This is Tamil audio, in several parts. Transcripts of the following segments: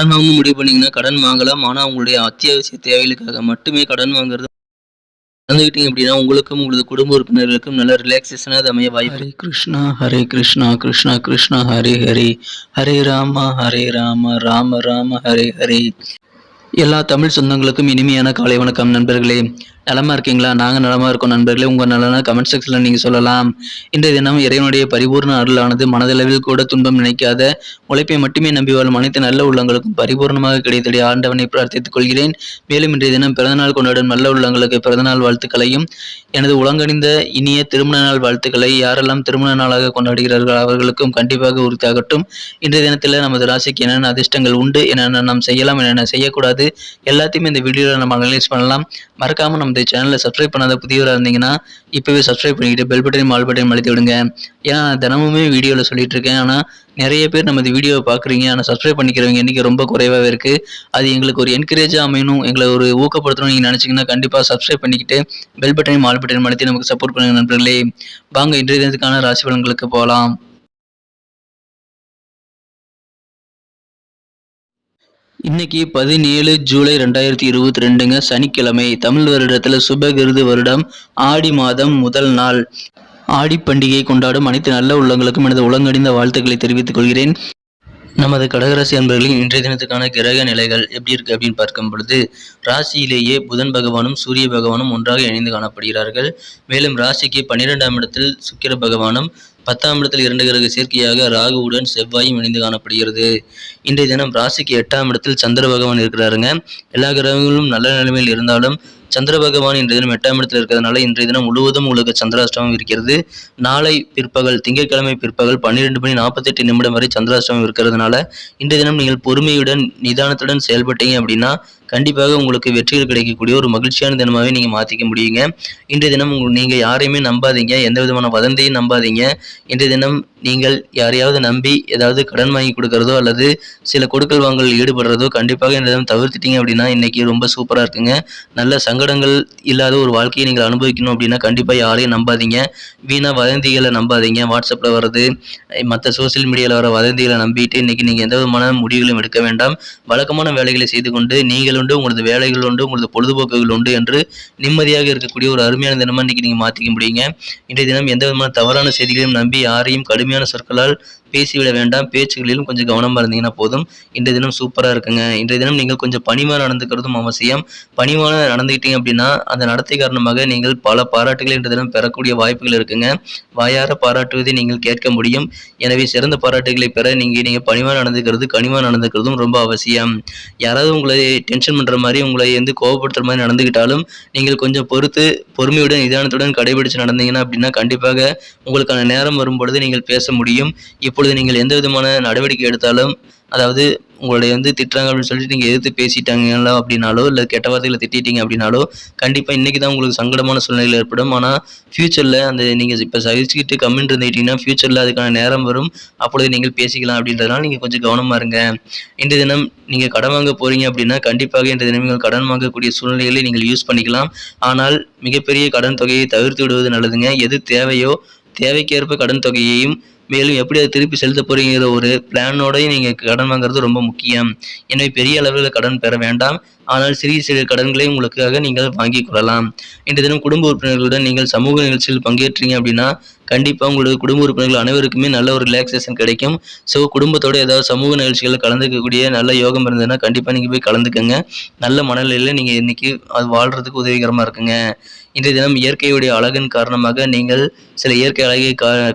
கடன் வாங்க முடிவு பண்ணீங்கன்னா கடன் வாங்கலாம். ஆனால் உங்களுடைய அத்தியாவசிய தேவைகளுக்காக மட்டுமே கடன் வாங்குறது. நடந்துக்கிட்டீங்க அப்படின்னா உங்களுக்கும் உங்களது குடும்ப உறுப்பினர்களுக்கும் நல்ல ரிலாக்ஸேஷனாக அது அமைய வாய்ப்பு ஹரே கிருஷ்ணா ஹரே கிருஷ்ணா கிருஷ்ணா கிருஷ்ணா ஹரே ஹரே. ஹரே ராம ஹரே ராம ராம ராம ஹரே ஹரே. எல்லா தமிழ் சொந்தங்களுக்கும் இனிமையான காலை வணக்கம் நண்பர்களே. நலமா இருக்கீங்களா? நாங்கள் நலமா இருக்கோம் நண்பர்களே. உங்கள் நலனா கமெண்ட் செக்ஷனில் நீங்கள் சொல்லலாம். இன்றைய தினம் இறைவனுடைய பரிபூர்ண அருளானது மனதளவில் கூட துன்பம் நினைக்காத உழைப்பை மட்டுமே நம்பி வாழும் அனைத்து நல்ல உள்ளங்களுக்கும் பரிபூர்ணமாக கிடைத்தடைய ஆண்டவனை பிரார்த்தித்துக் கொள்கிறேன். மேலும் இன்றைய தினம் பிறந்தநாள் கொண்டாடும் நல்ல உள்ளங்களுக்கு பிறந்தநாள் வாழ்த்துக்களையும் எனது உலங்கணிந்த இனிய திருமண நாள் வாழ்த்துக்களை யாரெல்லாம் திருமண நாளாக கொண்டாடுகிறார்கள் அவர்களுக்கும் கண்டிப்பாக உறுத்தாகட்டும் இன்றைய தினத்தில் நமது ராசிக்கு என்னென்ன அதிர்ஷ்டங்கள் உண்டு என்னென்ன நாம் செய்யலாம் என்னென்ன செய்யக்கூடாது எல்லாத்தையுமே இந்த வீடியோவில் நம்ம அனலைஸ் பண்ணலாம். மறக்காம நம்ம இந்த சேனலை சப்ஸ்கிரைப் பண்ணாத புதியவராக இருந்தீங்கன்னா இப்போவே சப்ஸ்கிரைப் பண்ணிக்கிட்டு பெல் பட்டனையும் ஆல் பட்டனையும் அழுத்தி விடுங்க. ஏன்னா நான் தினமுமே வீடியோவில் சொல்லிட்டு இருக்கேன் ஆனால் நிறைய பேர் நம்ம இந்த வீடியோவை பார்க்குறீங்க ஆனால் சப்ஸ்கிரைப் பண்ணிக்கிறவங்க இன்றைக்கி ரொம்ப குறைவாகவே இருக்குது அது எங்களுக்கு ஒரு என்கரேஜாக அமையணும். எங்களை ஒரு ஊக்கப்படுத்தணும் நீங்கள் நினச்சிங்கன்னா கண்டிப்பாக சப்ஸ்கிரைப் பண்ணிக்கிட்டு பெல் பட்டனையும் ஆல் பட்டனையும் அழுத்தி நமக்கு சப்போர்ட் பண்ணுங்கள் நண்பர்களே. வாங்க இன்றைய தினத்துக்கான ராசி பலன்களுக்கு போகலாம். இன்னைக்கு பதினேழு ஜூலை ரெண்டாயிரத்தி இருபத்தி ரெண்டுங்க சனிக்கிழமை தமிழ் வருடத்தில் சுபகிருது வருடம். ஆடி மாதம் முதல் நாள். ஆடி பண்டிகை கொண்டாடும் அனைத்து நல்ல உள்ளங்களுக்கும் எனது உலங்கடிந்த வாழ்த்துக்களை தெரிவித்துக் கொள்கிறேன். நமது கடகராசி அன்பர்களின் இன்றைய தினத்துக்கான கிரக நிலைகள் எப்படி இருக்கு அப்படின்னு பார்க்கும் பொழுது ராசியிலேயே புதன் பகவானும் சூரிய பகவானும் ஒன்றாக இணைந்து காணப்படுகிறார்கள். மேலும் ராசிக்கு பன்னிரெண்டாம் இடத்தில் சுக்கிர பகவானும் பத்தாம் இடத்தில் இரண்டு கிரக சேர்க்கையாக ராகுவுடன் செவ்வாயும் இணைந்து காணப்படுகிறது. இன்றைய தினம் ராசிக்கு எட்டாம் இடத்தில் சந்திர பகவான் இருக்கிறாருங்க. எல்லா கிரகங்களும் நல்ல நிலைமையில் இருந்தாலும் சந்திர பகவான் இன்றைய தினம் எட்டாம் இடத்தில் இருக்கிறதுனால இன்றைய தினம் முழுவதும் உங்களுக்கு சந்திராஷ்டமம் இருக்கிறது. நாளை பிற்பகல் திங்கட்கிழமை பிற்பகல் பன்னிரெண்டு மணி நாற்பத்தெட்டு நிமிடம் வரை சந்திராஷ்டமம் இருக்கிறதுனால இன்றைய தினம் நீங்கள் பொறுமையுடன் நிதானத்துடன் செயல்பட்டீங்க அப்படின்னா கண்டிப்பாக உங்களுக்கு வெற்றிகள் கிடைக்கக்கூடிய ஒரு மகிழ்ச்சியான தினமாகவே நீங்கள் மாற்றிக்க முடியுங்க. இன்றைய தினம் உங்கள் நீங்கள் யாரையுமே நம்பாதீங்க. எந்த விதமான வதந்தியும் நம்பாதீங்க. இன்றைய தினம் நீங்கள் யாரையாவது நம்பி ஏதாவது கடன் வாங்கி கொடுக்கறதோ அல்லது சில கொடுக்கல் வாங்கல் ஈடுபடுறதோ கண்டிப்பாக இந்த தினம் தவிர்த்துட்டீங்க அப்படின்னா இன்னைக்கு ரொம்ப சூப்பராக இருக்குங்க. நல்ல சங்க சங்கடங்கள் இல்லாத ஒரு வாழ்க்கையை நீங்கள் அனுபவிக்கணும் அப்படின்னா கண்டிப்பாக யாரையும் நம்பாதீங்க. வீணாக வதந்திகளை நம்பாதீங்க. வாட்ஸ்அப்பில் வர்றது மற்ற சோசியல் மீடியாவில் வர வதந்திகளை நம்பிட்டு இன்றைக்கி நீங்கள் எந்த விதமான முடிவுகளும் எடுக்க வேண்டாம். வழக்கமான வேலைகளை செய்து கொண்டு நீங்கள் உண்டு உங்களது வேலைகள் உண்டு உங்களது பொழுதுபோக்குகள் உண்டு என்று நிம்மதியாக இருக்கக்கூடிய ஒரு அருமையான தினமாக இன்னைக்கு நீங்கள் மாற்றிக்க முடியுங்க. இன்றைய தினம் எந்த விதமான தவறான செய்திகளையும் நம்பி யாரையும் கடுமையான சொற்களால் பேசிவிட வேண்டாம். பேச்சுகளிலும் கொஞ்சம் கவனமாக இருந்தீங்கன்னா போதும். இன்றைய தினம் சூப்பராக இருக்குங்க. இன்றைய தினம் நீங்கள் கொஞ்சம் பணிவாக நடந்துக்கிறதும் அவசியம். பணிவான நடந்துக்கிட்டீங்க அப்படின்னா அந்த நடத்தை காரணமாக நீங்கள் பல பாராட்டுகளை என்ற தினம் பெறக்கூடிய வாய்ப்புகள் இருக்குங்க. வாயார பாராட்டுவதை நீங்கள் கேட்க முடியும். எனவே சிறந்த பாராட்டுகளை பெற நீங்கள் நீங்கள் பணிவாக நடந்துக்கிறது கனிவாக நடந்துக்கிறதும் ரொம்ப அவசியம். யாராவது உங்களை டென்ஷன் பண்ணுற மாதிரி உங்களை வந்து கோபப்படுத்துகிற மாதிரி நடந்துக்கிட்டாலும் நீங்கள் கொஞ்சம் பொறுத்து பொறுமையுடன் நிதானத்துடன் கடைபிடிச்சு நடந்தீங்கன்னா அப்படின்னா கண்டிப்பாக உங்களுக்கான நேரம் வரும்பொழுது நீங்கள் பேச முடியும். இப்பொழுது நீங்கள் எந்த விதமான நடவடிக்கை எடுத்தாலும் அதாவது உங்களுடைய வந்து திட்டுறாங்க அப்படின்னு சொல்லிட்டு நீங்கள் எதிர்த்து பேசிட்டாங்களோ அப்படின்னாலோ இல்லை கெட்ட வார்த்தைகளை திட்டிட்டீங்க அப்படின்னாலோ கண்டிப்பாக இன்றைக்கி தான் உங்களுக்கு சங்கடமான சூழ்நிலை ஏற்படும். ஆனால் ஃப்யூச்சரில் அந்த நீங்கள் இப்போ சகிச்சுக்கிட்டு கம்மின்னு இருந்துக்கிட்டிங்கன்னா ஃப்யூச்சரில் அதுக்கான நேரம் வரும். அப்பொழுது நீங்கள் பேசிக்கலாம் அப்படின்றதுனால நீங்கள் கொஞ்சம் கவனமாக இருங்க. இன்றைய தினம் நீங்கள் கடன் வாங்க போகிறீங்க அப்படின்னா கண்டிப்பாக இன்றைய தினம் நீங்கள் கடன் வாங்கக்கூடிய சூழ்நிலைகளை நீங்கள் யூஸ் பண்ணிக்கலாம். ஆனால் மிகப்பெரிய கடன் தொகையை தவிர்த்து விடுவது நல்லதுங்க. எது தேவையோ தேவைக்கேற்ப கடன் தொகையையும் மேலும் எப்படி அதை திருப்பி செலுத்த போறீங்கிற ஒரு பிளானோடய நீங்கள் கடன் வாங்குறது ரொம்ப முக்கியம். எனவே பெரிய அளவில் கடன் பெற வேண்டாம். ஆனால் சிறிய சிறிய கடன்களை உங்களுக்காக நீங்கள் வாங்கிக் கொள்ளலாம். இன்றைய தினம் குடும்ப உறுப்பினர்களுடன் நீங்கள் சமூக நிகழ்ச்சியில் பங்கேற்றீங்க அப்படின்னா கண்டிப்பாக உங்களுக்கு குடும்ப உறுப்பினர்கள் அனைவருக்குமே நல்ல ஒரு ரிலாக்ஸேஷன் கிடைக்கும். ஸோ குடும்பத்தோட ஏதாவது சமூக நிகழ்ச்சிகளில் கலந்துக்கக்கூடிய நல்ல யோகம் இருந்ததுன்னா கண்டிப்பாக நீங்கள் போய் கலந்துக்கங்க. நல்ல மனநிலையில் நீங்கள் இன்னைக்கு அது வாழ்கிறதுக்கு உதவிகரமாக இருக்குங்க. இன்றைய தினம் இயற்கையுடைய அழகின் காரணமாக நீங்கள் சில இயற்கை அழகை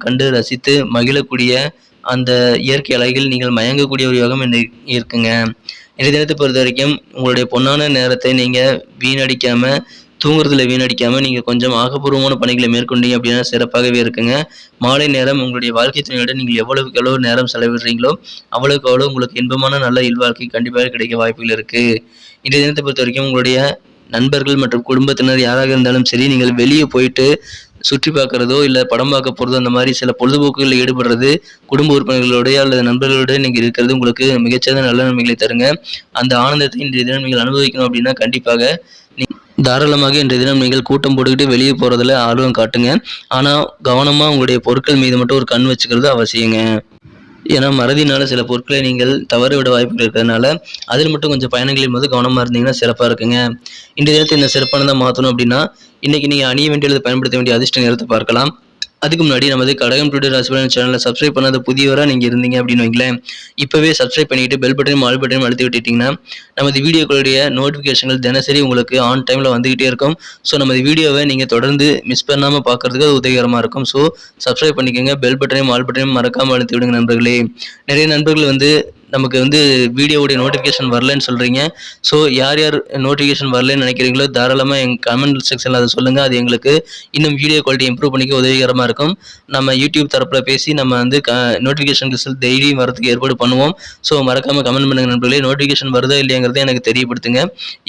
கண்டு ரசித்து மகிழக்கூடிய அந்த இயற்கை அழகில் நீங்கள் மயங்கக்கூடிய ஒரு யோகம் இருக்குங்க. இன்றைய தினத்தை பொறுத்த வரைக்கும் உங்களுடைய பொன்னான நேரத்தை நீங்கள் வீணடிக்காமல் தூங்குறதுல வீணடிக்காமல் நீங்கள் கொஞ்சம் ஆக்கப்பூர்வமான பணிகளை மேற்கொண்டீங்க அப்படின்னா சிறப்பாகவே இருக்குங்க. மாலை நேரம் உங்களுடைய வாழ்க்கை துணையுடன் நீங்கள் எவ்வளவுக்கு எவ்வளவு நேரம் செலவிடுறீங்களோ அவ்வளவுக்கு அவ்வளோ உங்களுக்கு இன்பமான நல்ல இல்வாழ்க்கை கண்டிப்பாக கிடைக்க வாய்ப்புகள் இருக்குது இன்றைய தினத்தை பொறுத்த வரைக்கும் உங்களுடைய நண்பர்கள் மற்றும் குடும்பத்தினர் யாராக இருந்தாலும் சரி நீங்கள் வெளியே போயிட்டு சுற்றி பார்க்குறதோ இல்லை படம் பார்க்க போகிறதோ அந்த மாதிரி சில பொழுதுபோக்குகளில் ஈடுபடுறது குடும்ப உறுப்பினர்களோடய அல்லது நண்பர்களோடய நீங்கள் இருக்கிறது உங்களுக்கு மிகச்சிறந்த நல்ல நன்மைகளை தருங்க. அந்த ஆனந்தத்தை இன்றைய தினம் நீங்கள் அனுபவிக்கணும் அப்படின்னா கண்டிப்பாக தாராளமாக இன்றைய தினம் நீங்கள் கூட்டம் போட்டுக்கிட்டு வெளியே போகிறதுல ஆர்வம் காட்டுங்க. ஆனால் கவனமாக உங்களுடைய பொருட்கள் மீது மட்டும் ஒரு கண் வச்சுக்கிறது அவசியங்க. ஏன்னா மறதினால சில பொருட்களை நீங்கள் தவற விட வாய்ப்புகள் இருக்கிறதுனால அதில் மட்டும் கொஞ்சம் பயணங்களின் போது கவனமாக இருந்தீங்கன்னா சிறப்பாக இருக்குங்க. இன்றைய தினத்தை இந்த சிறப்பானதாக மாற்றணும் அப்படின்னா இன்னைக்கு நீங்கள் அணிய வேண்டியது பயன்படுத்த வேண்டிய அதிர்ஷ்ட நேரத்தை பார்க்கலாம். அதுக்கு முன்னாடி நமது கடகம் டுடே ராசிபலன் சேனலை சப்ஸ்கிரைப் பண்ணாத புதியவராக நீங்கள் இருந்தீங்க அப்படின்னு வைங்களேன். இப்போவே சப்ஸ்கிரைப் பண்ணிட்டு பெல் பட்டனையும் ஆல் பட்டனையும் அழுத்தி விட்டுட்டிங்கன்னா நமது வீடியோக்களுடைய நோட்டிஃபிகேஷன்கள் தினசரி உங்களுக்கு ஆன் டைமில் வந்துகிட்டே இருக்கும். ஸோ நமது வீடியோவை நீங்கள் தொடர்ந்து மிஸ் பண்ணாமல் பார்க்கறதுக்கு அது உதவிகரமாக இருக்கும். ஸோ சப்ஸ்கிரைப் பண்ணிக்கோங்க. பெல் பட்டனையும் ஆல் பட்டனையும் மறக்காமல் அழுத்தி விடுங்க நண்பர்களே. நிறைய நண்பர்கள் வந்து நமக்கு வந்து வீடியோவுடைய நோட்டிஃபிகேஷன் வரலன்னு சொல்கிறீங்க ஸோ யார் யார் நோட்டிஃபிகேஷன் வரலன்னு நினைக்கிறீங்களோ தாராளமாக எங்கள் கமெண்ட் செக்ஷனில் அதை சொல்லுங்கள் அது எங்களுக்கு இன்னும் வீடியோ குவாலிட்டி இம்ப்ரூவ் பண்ணிக்க உதவிகரமாக இருக்கும். நம்ம யூடியூப் தரப்பில் பேசி நம்ம வந்து க நோட்டிஃபிகேஷன் ரிசல்ட் டெய்லியும் வரதுக்கு ஏற்பாடு பண்ணுவோம். ஸோ மறக்காமல் கமெண்ட் பண்ணுங்கள் நண்பர்களே. நோட்டிஃபிகேஷன் வருதா இல்லையாங்கிறத எனக்கு தெரியப்படுத்துங்க.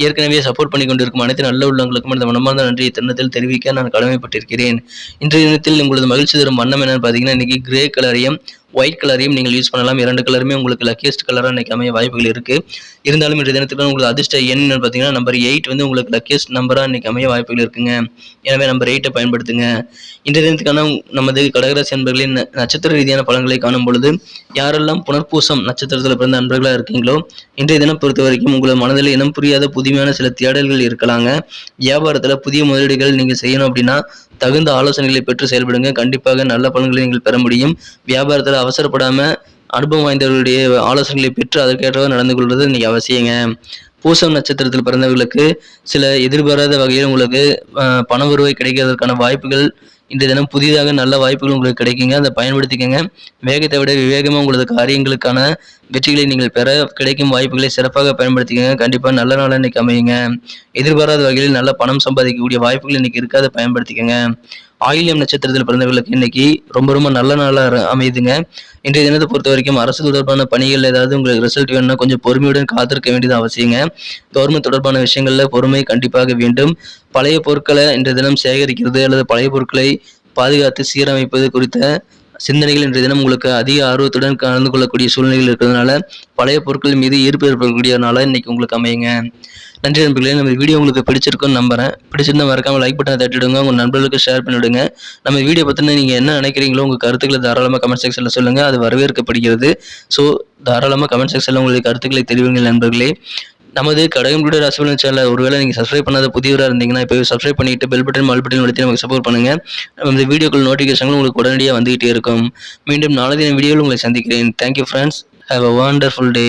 ஏற்கனவே சப்போர்ட் பண்ணி கொண்டிருக்கும் அனைத்து நல்ல உள்ளவங்களுக்கும் இந்த மனமார்ந்த நன்றியை தருணத்தில் தெரிவிக்க நான் கடமைப்பட்டிருக்கிறேன். இன்றைய தினத்தில் உங்களது மகிழ்ச்சி தரும் வண்ணம் என்னன்னு பார்த்தீங்கன்னா இன்றைக்கி கிரே கலரையும் ஒயிட் கலரையும் நீங்கள் யூஸ் பண்ணலாம். இரண்டு கலருமே உங்களுக்கு லக்கியஸ்ட் கலராக இன்றைக்கி அமைய வாய்ப்புகள் இருக்குது இருந்தாலும் இன்றைய தினத்துக்கு உங்களுக்கு அதிர்ஷ்ட எண்ணுன்னு பார்த்தீங்கன்னா நம்பர் எயிட் வந்து உங்களுக்கு லக்கியஸ்ட் நம்பராக இன்றைக்கி அமைய வாய்ப்புகள் இருக்குங்க. எனவே நம்பர் எயிட்டை பயன்படுத்துங்க. இன்றைய தினத்துக்கான நமது கடகராசி அன்பர்களின் நட்சத்திர ரீதியான பலன்களை காணும் பொழுது யாரெல்லாம் புனர்பூசம் நட்சத்திரத்தில் பிறந்த அன்பர்களாக இருக்கீங்களோ இன்றைய தினம் பொறுத்த வரைக்கும் உங்களது மனதில் இனம் புரியாத புதுமையான சில தேடல்கள் இருக்கலாங்க. வியாபாரத்தில் புதிய முதலீடுகள் நீங்கள் செய்யணும் அப்படின்னா தகுந்த ஆலோசனைகளை பெற்று செயல்படுங்க. கண்டிப்பாக நல்ல பலன்களை நீங்கள் பெற முடியும். வியாபாரத்தில் அவசரப்படாமல் அனுபவம் வாய்ந்தவர்களுடைய ஆலோசனைகளை பெற்று அதற்கேற்றவாறு நடந்து கொள்வது இன்னைக்கு அவசியங்க. பூசம் நட்சத்திரத்தில் பிறந்தவர்களுக்கு சில எதிர்பாராத வகையில் உங்களுக்கு அஹ், பண வருவாய் கிடைக்கிறதற்கான வாய்ப்புகள் இந்த தினம் புதிதாக நல்ல வாய்ப்புகள் உங்களுக்கு கிடைக்குங்க. அதை பயன்படுத்திக்கங்க. வேகத்தை விட விவேகமாக உங்களது காரியங்களுக்கான வெற்றிகளை நீங்கள் பெற கிடைக்கும் வாய்ப்புகளை சிறப்பாக பயன்படுத்திக்கங்க. கண்டிப்பாக நல்ல நாளாக இன்னைக்கு அமையுங்க. எதிர்பாராத வகையில் நல்ல பணம் சம்பாதிக்கக்கூடிய வாய்ப்புகள் இன்னைக்கு இருக்காத பயன்படுத்திக்கங்க. ஆயில்யம் நட்சத்திரத்தில் பிறந்தவர்களுக்கு இன்னைக்கு ரொம்ப ரொம்ப நல்ல நாளாக அமையுதுங்க. இன்றைய தினத்தை பொறுத்த வரைக்கும் அரசு தொடர்பான பணிகள் ஏதாவது உங்களுக்கு ரிசல்ட் வேணும்னா கொஞ்சம் பொறுமையுடன் காத்திருக்க வேண்டியது அவசியங்க. கவர்மெண்ட் தொடர்பான விஷயங்களில் பொறுமை கண்டிப்பாக வேண்டும். பழைய பொருட்களை இன்றைய தினம் சேகரிக்கிறது அல்லது பழைய பொருட்களை பாதுகாத்து சீரமைப்பது குறித்த சிந்தனைகள் இன்றைய தினம் உங்களுக்கு அதிக ஆர்வத்துடன் கலந்து கொள்ளக்கூடிய சூழ்நிலைகள் இருக்கிறதுனால பழைய பொருட்கள் மீது ஈர்ப்பு ஏற்படக்கூடிய நாளாக இன்னைக்கு உங்களுக்கு அமையுங்க. நன்றி நண்பர்களே நம்ம வீடியோ உங்களுக்கு பிடிச்சிருக்கும்னு நம்புறேன். பிடிச்சிருந்தா மறக்காம லைக் பட்டனை தட்டிடுங்க உங்கள் நண்பர்களுக்கு ஷேர் பண்ணிவிடுங்க நம்ம வீடியோ பற்றின நீங்கள் என்ன நினைக்கிறீங்களோ உங்கள் கருத்துக்களை தாராளமாக கமெண்ட் செக்ஷனில் சொல்லுங்கள் அது வரவேற்கப்படுகிறது. ஸோ தாராளமாக கமெண்ட் செக்ஷனில் உங்களுக்கு கருத்துக்களை தெரிவிங்கள் நண்பர்களே. நமது கடகம் கூட ராசிபலன் சேனல் ஒருவேளை நீங்கள் சப்ஸ்கிரைப் பண்ணாத புதியவராக இருந்தீங்கன்னா இப்போ சப்ஸ்கிரைப் பண்ணிட்டு பெல் பட்டன் மால் பட்டன் அழுத்தி நமக்கு சப்போர்ட் பண்ணுங்க. இந்த வீடியோக்கள் நோட்டிஃபிகேஷன்களும் உங்களுக்கு உடனடியாக வந்துகிட்டே இருக்கும். மீண்டும் நாளை தின வீடியோவில் உங்களை சந்திக்கிறேன். Thank you friends have a wonderful day